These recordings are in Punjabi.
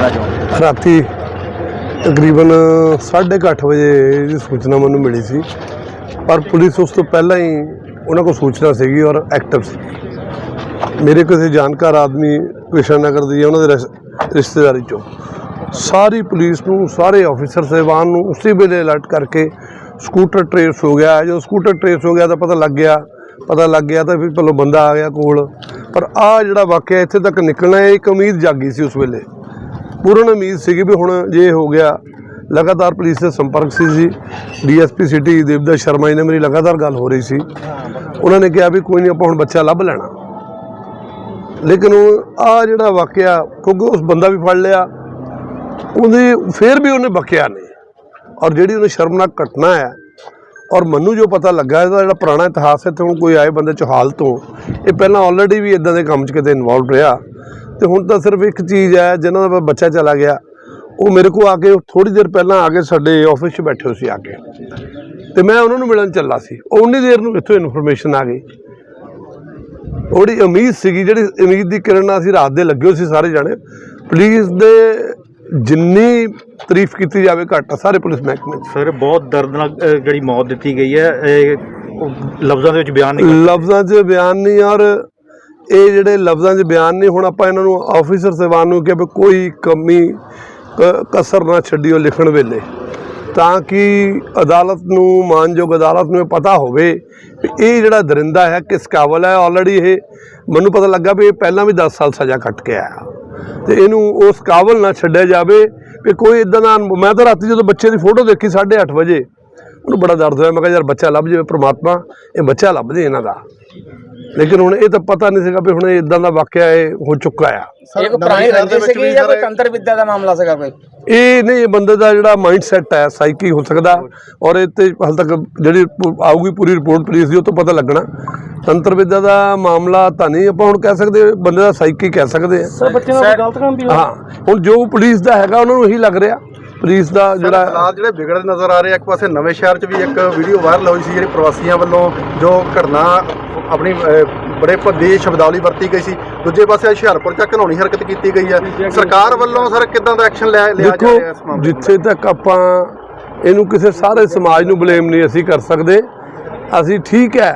ਕਹਿਣਾ ਚਾਹੋਗੇ? ਰਾਤੀ ਤਕਰੀਬਨ 8:30 ਵਜੇ ਇਹਦੀ ਸੂਚਨਾ ਮੈਨੂੰ ਮਿਲੀ ਸੀ। ਪਰ ਪੁਲਿਸ ਉਸ ਤੋਂ ਪਹਿਲਾਂ ਹੀ ਉਹਨਾਂ ਕੋਲ ਸੂਚਨਾ ਸੀਗੀ ਔਰ ਐਕਟਿਵ ਸੀ। ਮੇਰੇ ਕਿਸੇ ਜਾਣਕਾਰ ਆਦਮੀ ਕ੍ਰਿਸ਼ਨ ਨਗਰ ਦੀ ਉਹਨਾਂ ਦੇ ਰਿਸ਼- ਰਿਸ਼ਤੇਦਾਰੀ ਚੋਂ ਸਾਰੀ ਪੁਲਿਸ ਨੂੰ, ਸਾਰੇ ਆਫੀਸਰ ਸਹਿਬਾਨ ਨੂੰ ਉਸੇ ਵੇਲੇ ਅਲਰਟ ਕਰਕੇ ਸਕੂਟਰ ਟਰੇਸ ਹੋ ਗਿਆ। ਜਦੋਂ ਸਕੂਟਰ ਟਰੇਸ ਹੋ ਗਿਆ ਤਾਂ ਪਤਾ ਲੱਗ ਗਿਆ। ਪਤਾ ਲੱਗ ਗਿਆ ਤਾਂ ਫਿਰ ਪਹਿਲਾਂ ਬੰਦਾ ਆ ਗਿਆ ਕੋਲ। ਪਰ ਆ ਜਿਹੜਾ ਵਾਕਿਆ ਇੱਥੇ ਤੱਕ ਨਿਕਲਣਾ, ਇਹ ਇੱਕ ਉਮੀਦ ਜਾਗੀ ਸੀ ਉਸ ਵੇਲੇ। ਪੂਰਨ ਉਮੀਦ ਸੀਗੀ ਵੀ ਹੁਣ ਜੇ ਹੋ ਗਿਆ, ਲਗਾਤਾਰ ਪੁਲਿਸ ਦੇ ਸੰਪਰਕ ਸੀ ਜੀ। ਡੀਐਸਪੀ ਸਿਟੀ ਦੇਵਦਾ ਸ਼ਰਮਾ ਜੀ ਨੇ ਮੇਰੀ ਲਗਾਤਾਰ ਗੱਲ ਹੋ ਰਹੀ ਸੀ। ਉਹਨਾਂ ਨੇ ਕਿਹਾ ਵੀ ਕੋਈ ਨਹੀਂ, ਆਪਾਂ ਹੁਣ ਬੱਚਾ ਲੱਭ ਲੈਣਾ। ਲੇਕਿਨ ਉਹ ਆ ਜਿਹੜਾ ਵਾਕਿਆ, ਕਿਉਂਕਿ ਉਸ ਬੰਦਾ ਵੀ ਫੜ ਲਿਆ, ਉਹਦੇ ਫੇਰ ਵੀ ਉਹਨੇ ਬਕਿਆ ਨਹੀਂ। ਔਰ ਜਿਹੜੀ ਉਹਨੇ ਸ਼ਰਮਨਾਕ ਘਟਨਾ ਹੈ, ਔਰ ਮੈਨੂੰ ਜੋ ਪਤਾ ਲੱਗਾ, ਇਹਦਾ ਜਿਹੜਾ ਪੁਰਾਣਾ ਇਤਿਹਾਸ ਹੈ ਤੇ ਹੁਣ ਕੋਈ ਆਏ ਬੰਦੇ ਚੋਹਾਲ ਤੋਂ ਇਹ ਪਹਿਲਾਂ ਆਲਰੇਡੀ ਵੀ ਇਦਾਂ ਦੇ ਕੰਮ 'ਚ ਕਿਤੇ ਇਨਵੋਲਵ ਰਿਹਾ। ਤੇ ਹੁਣ ਤਾਂ ਸਿਰਫ ਇੱਕ ਚੀਜ਼ ਹੈ ਜਿਹਨਾਂ ਦਾ ਬੱਚਾ ਚਲਾ ਗਿਆ ਉਹ ਮੇਰੇ ਕੋਲ ਆ ਕੇ ਥੋੜੀ ਦੇਰ ਪਹਿਲਾਂ ਆ ਕੇ ਸਾਡੇ ਆਫਿਸ 'ਚ ਬੈਠੇ ਸੀ ਆ ਕੇ। ਤੇ ਮੈਂ ਉਹਨਾਂ ਨੂੰ ਮਿਲਣ ਚੱਲਾ ਸੀ। ਉਨੀ ਦੇਰ ਨੂੰ ਇੱਥੋਂ ਇਨਫੋਰਮੇਸ਼ਨ ਆ ਗਈ। ਉਹਦੀ ਉਮੀਦ ਸੀਗੀ ਜਿਹੜੀ ਉਮੀਦ ਦੀ ਕਿਰਨ ਨਾਲ ਅਸੀਂ ਰਾਤ ਦੇ ਲੱਗੇ ਹੋਏ ਸੀ ਸਾਰੇ ਜਾਣੇ ਪੁਲਿਸ ਦੇ ਜਿੰਨੀ ਤਾਰੀਫ ਕੀਤੀ ਜਾਵੇ ਘੱਟ ਆ ਸਾਰੇ ਪੁਲਿਸ ਮਹਿਕਮੇ ਸਰ ਬਹੁਤ ਦਰਦਨਾਕ ਜਿਹੜੀ ਮੌਤ ਦਿੱਤੀ ਗਈ ਹੈ ਲਫ਼ਜ਼ਾਂ ਦੇ ਵਿੱਚ ਬਿਆਨ ਨਹੀਂ ਲਫ਼ਜ਼ਾਂ 'ਚ ਬਿਆਨ ਨਹੀਂ ਔਰ ਇਹ ਜਿਹੜੇ ਲਫ਼ਜ਼ਾਂ 'ਚ ਬਿਆਨ ਨਹੀਂ ਹੁਣ ਆਪਾਂ ਇਹਨਾਂ ਨੂੰ ਆਫੀਸਰ ਸਹਿਬਾਨ ਨੂੰ ਕਿ ਕੋਈ ਕਮੀ, ਕ- ਕਸਰ ਨਾ ਛੱਡਿਓ ਲਿਖਣ ਵੇਲੇ। ਤਾਂ ਕਿ ਅਦਾਲਤ ਨੂੰ, ਮਾਨਯੋਗ ਅਦਾਲਤ ਨੂੰ ਇਹ ਪਤਾ ਹੋਵੇ ਕਿ ਇਹ ਜਿਹੜਾ ਦਰਿੰਦਾ ਹੈ, ਕਿਸ ਕਾਬਲ ਹੈ। ਆਲਰੇਡੀ ਇਹ ਮੈਨੂੰ ਪਤਾ ਲੱਗਾ ਵੀ ਇਹ ਪਹਿਲਾਂ ਵੀ 10 ਸਾਲ ਸਜ਼ਾ ਕੱਟ ਕੇ ਆਇਆ। ਤੇ ਇਹਨੂੰ ਉਸ ਕਾਬਲ ਨਾ ਛੱਡਿਆ ਜਾਵੇ ਵੀ ਕੋਈ ਇਦਾਂ ਦਾ ਮੈਂ ਤਾਂ ਰਾਤੀ ਜਦੋਂ ਬੱਚੇ ਦੀ ਫੋਟੋ ਦੇਖੀ 8:30 ਵਜੇ, ਉਹਨੂੰ ਬੜਾ ਦਰਦ ਹੋਇਆ। ਮੈਂ ਕਿਹਾ, ਯਾਰ ਬੱਚਾ ਲੱਭ ਜਾਵੇ ਪ੍ਰਮਾਤਮਾ, ਇਹ ਬੱਚਾ ਲੱਭ ਦੇ ਇਹਨਾਂ ਦਾ। ਲੇਕਿਨ ਹੁਣ ਇਹ ਤਾਂ ਪਤਾ ਨਹੀਂ ਸੀਗਾ ਵੀ ਹੁਣ ਇਦਾਂ ਦਾ ਵਾਕਿਆ ਇਹ ਹੋ ਚੁੱਕਾ ਆ। ਇਹ ਕੋਈ ਪੁਰਾਣੀ ਰੰਜਿਸ਼ ਸੀਗੀ ਜਾਂ ਕੋਈ ਤੰਤਰ ਵਿਦਿਆ ਦਾ ਮਾਮਲਾ ਸੀਗਾ ਕੋਈ? ਇਹ ਨਹੀਂ ਇਹ ਬੰਦੇ ਦਾ ਜਿਹੜਾ ਮਾਈਂਡ ਸੈਟ ਹੈ ਸਾਈਕੀ ਹੋ ਸਕਦਾ। ਔਰ ਇਹ ਤੇ ਹਾਲ ਤੱਕ ਜਿਹੜੀ ਆਊਗੀ ਪੂਰੀ ਰਿਪੋਰਟ ਪੁਲਿਸ ਦੀ ਉਹ ਤੋਂ ਪਤਾ ਲੱਗਣਾ। ਤੰਤਰ ਵਿਦਿਆ ਦਾ ਮਾਮਲਾ ਤਾਂ ਨਹੀਂ ਆਪਾਂ ਹੁਣ ਕਹਿ ਸਕਦੇ ਬੰਦੇ ਦਾ ਸਾਈਕੀ ਕਹਿ ਸਕਦੇ ਆ ਸਰ ਬੱਚੇ ਨਾਲ ਗਲਤ ਕੰਮ ਵੀ ਹਾਂ ਹੁਣ ਜੋ ਪੁਲਿਸ ਦਾ ਹੈਗਾ ਉਹਨਾਂ ਨੂੰ ਇਹੀ ਲੱਗ ਰਿਹਾ। ਪੁਲਿਸ ਦਾ ਜਿਹੜਾ ਹਾਲਾਤ ਜਿਹੜੇ ਵਿਗੜਦੇ ਨਜ਼ਰ ਆ ਰਹੇ ਆ। ਇੱਕ ਪਾਸੇ ਨਵੇਂ ਸ਼ਹਿਰ 'ਚ ਵੀ ਇੱਕ ਵੀਡੀਓ ਵਾਇਰਲ ਹੋਈ ਸੀ ਜਿਹੜੀ ਪ੍ਰਵਾਸੀਆਂ ਵੱਲੋਂ ਜੋ ਘਟਨਾ ਆਪਣੀ ਬੜੇ ਭੱਦੀ ਸ਼ਬਦਾਵਲੀ ਵਰਤੀ ਗਈ ਸੀ। ਦੂਜੇ ਪਾਸੇ ਹੁਸ਼ਿਆਰਪੁਰ 'ਚ ਘਨੌਣੀ ਹਰਕਤ ਕੀਤੀ ਗਈ ਹੈ ਸਰਕਾਰ ਵੱਲੋਂ ਸਰ ਕਿੱਦਾਂ ਦਾ ਐਕਸ਼ਨ ਲਿਆ ਲਿਆ ਜਾ ਰਿਹਾ ਇਸ ਮਾਮਲੇ? ਜਿੱਥੇ ਤੱਕ ਆਪਾਂ ਇਹਨੂੰ ਕਿਸੇ ਸਾਰੇ ਸਮਾਜ ਨੂੰ ਬਲੇਮ ਨਹੀਂ ਅਸੀਂ ਕਰ ਸਕਦੇ। ਅਸੀਂ ਠੀਕ ਹੈ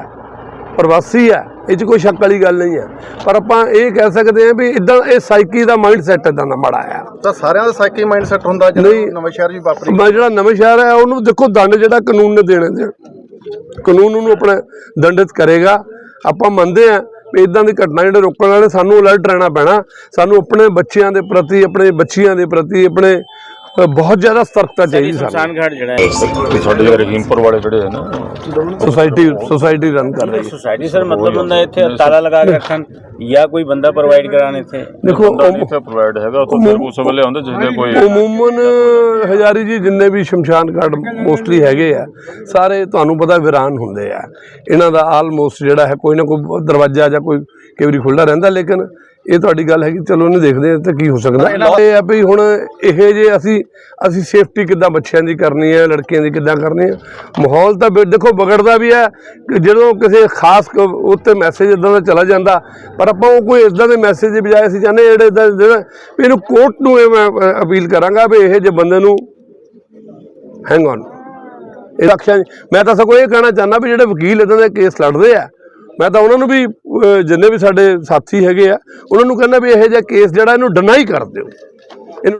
ਪ੍ਰਵਾਸੀ ਹੈ ਇਹ 'ਚ ਕੋਈ ਸ਼ੱਕ ਵਾਲੀ ਗੱਲ ਨਹੀਂ ਹੈ। ਪਰ ਆਪਾਂ ਇਹ ਕਹਿ ਸਕਦੇ ਹਾਂ ਵੀ ਇਦਾਂ ਇਹ ਸਾਈਕੀ ਦਾ ਮਾਈਂਡ ਸੈਟ ਇਦਾਂ ਦਾ ਮਾੜਾ ਆ ਤਾਂ ਸਾਰਿਆਂ ਦਾ ਸਾਈਕੀ ਮਾਈਂਡ ਸੈਟ ਹੁੰਦਾ। ਜਦੋਂ ਨਵੇਂ ਸ਼ਹਿਰ ਵੀ ਵਾਪਰੀ ਮੈਂ ਜਿਹੜਾ ਨਵੇਂ ਸ਼ਹਿਰ ਹੈ ਉਹਨੂੰ ਦੇਖੋ ਦੰਡ ਜਿਹੜਾ ਕਾਨੂੰਨ ਨੇ ਦੇਣਾ ਕਾਨੂੰਨ ਉਹਨੂੰ ਆਪਣਾ ਦੰਡਿਤ ਕਰੇਗਾ। ਆਪਾਂ ਮੰਨਦੇ ਆ ਵੀ ਇਦਾਂ ਦੀ ਘਟਨਾ ਜਿਹੜੇ ਰੋਕਣ ਵਾਲੇ ਸਾਨੂੰ ਅਲਰਟ ਰਹਿਣਾ ਪੈਣਾ। ਸਾਨੂੰ ਆਪਣੇ ਬੱਚਿਆਂ ਦੇ ਪ੍ਰਤੀ, ਆਪਣੇ ਬੱਚੀਆਂ ਦੇ ਪ੍ਰਤੀ, ਆਪਣੇ ਬਹੁਤ ਜ਼ਿਆਦਾ ਸਤਰਕਤਾ ਚਾਹੀਦੀ ਸਾਨੂੰ। ਘਾਟ ਜਿਹੜਾ ਹੈ। ਵੀ ਸਾਡੇ ਜਿਹੜੇ ਰਹੀਮਪੁਰ ਵਾਲੇ ਜਿਹੜੇ ਹੈ ਨਾ ਸੋਸਾਇਟੀ ਸੋਸਾਇਟੀ ਰਨ ਕਰ ਰਹੀ ਹੈ। ਸੋਸਾਇਟੀ ਸਰ ਮਤਲਬ ਹੁੰਦਾ ਇੱਥੇ ਤਾਲਾ ਲਗਾ ਕੇ ਰੱਖਣ ਜਾਂ ਕੋਈ ਬੰਦਾ ਪ੍ਰੋਵਾਈਡ ਕਰਾਣ ਇੱਥੇ? ਦੇਖੋ ਇੱਥੇ ਪ੍ਰੋਵਾਈਡ ਹੈਗਾ ਉਹ ਤਾਂ ਫਿਰ ਉਸ ਵੇਲੇ ਆਉਂਦਾ ਜਿਸ ਦੇ ਕੋਈ ਉਮੂਮਨ ਹਜ਼ਾਰੀ ਜੀ ਜਿੰਨੇ ਵੀ ਸ਼ਮਸ਼ਾਨ ਘਾਟ ਮੋਸਟਲੀ ਹੈਗੇ ਆ ਸਾਰੇ ਤੁਹਾਨੂੰ ਪਤਾ ਵਿਰਾਨ ਹੁੰਦੇ ਆ। ਇਹਨਾਂ ਦਾ ਆਲਮੋਸਟ ਜਿਹੜਾ ਹੈ ਕੋਈ ਨਾ ਕੋਈ ਦਰਵਾਜ਼ਾ ਜਾਂ ਕੋਈ ਕਈ ਵਾਰੀ ਖੁੱਲ੍ਹਾ ਰਹਿੰਦਾ ਲੇਕਿਨ ਇਹ ਤੁਹਾਡੀ ਗੱਲ ਹੈ ਕਿ ਚਲੋ ਇਹਨੂੰ ਦੇਖਦੇ ਆ ਤੇ ਕੀ ਹੋ ਸਕਦਾ। ਇਹ ਆ ਵੀ ਹੁਣ ਇਹ ਜੇ ਅਸੀਂ ਅਸੀਂ ਸੇਫਟੀ ਕਿੱਦਾਂ ਬੱਚਿਆਂ ਦੀ ਕਰਨੀ ਹੈ ਲੜਕੀਆਂ ਦੀ ਕਿੱਦਾਂ ਕਰਨੀ ਹੈ। ਮਾਹੌਲ ਤਾਂ ਦੇਖੋ ਵਿਗੜਦਾ ਵੀ ਹੈ ਕਿ ਜਦੋਂ ਕਿਸੇ ਖਾਸ ਉੱਤੇ ਮੈਸੇਜ ਇਦਾਂ ਦਾ ਚਲਾ ਜਾਂਦਾ ਪਰ ਆਪਾਂ ਉਹ ਕੋਈ ਇਦਾਂ ਦੇ ਮੈਸੇਜ ਦੀ ਬਜਾਏ ਅਸੀਂ ਚਾਹੁੰਦੇ ਜਿਹੜੇ ਇਦਾਂ ਦੇ ਵੀ ਇਹਨੂੰ ਕੋਰਟ ਨੂੰ ਇਹ ਮੈਂ ਅਪੀਲ ਕਰਾਂਗਾ ਵੀ ਇਹ ਜੇ ਬੰਦੇ ਨੂੰ ਹੈਂਗ ਔਨ ਇਹ ਰੱਖਿਆ ਮੈਂ ਤਾਂ ਸਗੋਂ ਇਹ ਕਹਿਣਾ ਚਾਹੁੰਦਾ ਵੀ ਜਿਹੜੇ ਵਕੀਲ ਇਦਾਂ ਦੇ ਕੇਸ ਲੜਦੇ ਆ ਮੈਂ ਤਾਂ ਉਹਨਾਂ ਨੂੰ ਵੀ ਜਿੰਨੇ ਵੀ ਸਾਡੇ ਸਾਥੀ ਹੈਗੇ ਆ, ਉਹਨਾਂ ਨੂੰ ਕਹਿੰਦਾ ਵੀ ਇਹੋ ਜਿਹਾ ਕੇਸ ਜਿਹੜਾ ਇਹਨੂੰ ਡਿਨਾਈ ਕਰ ਦਿਓ।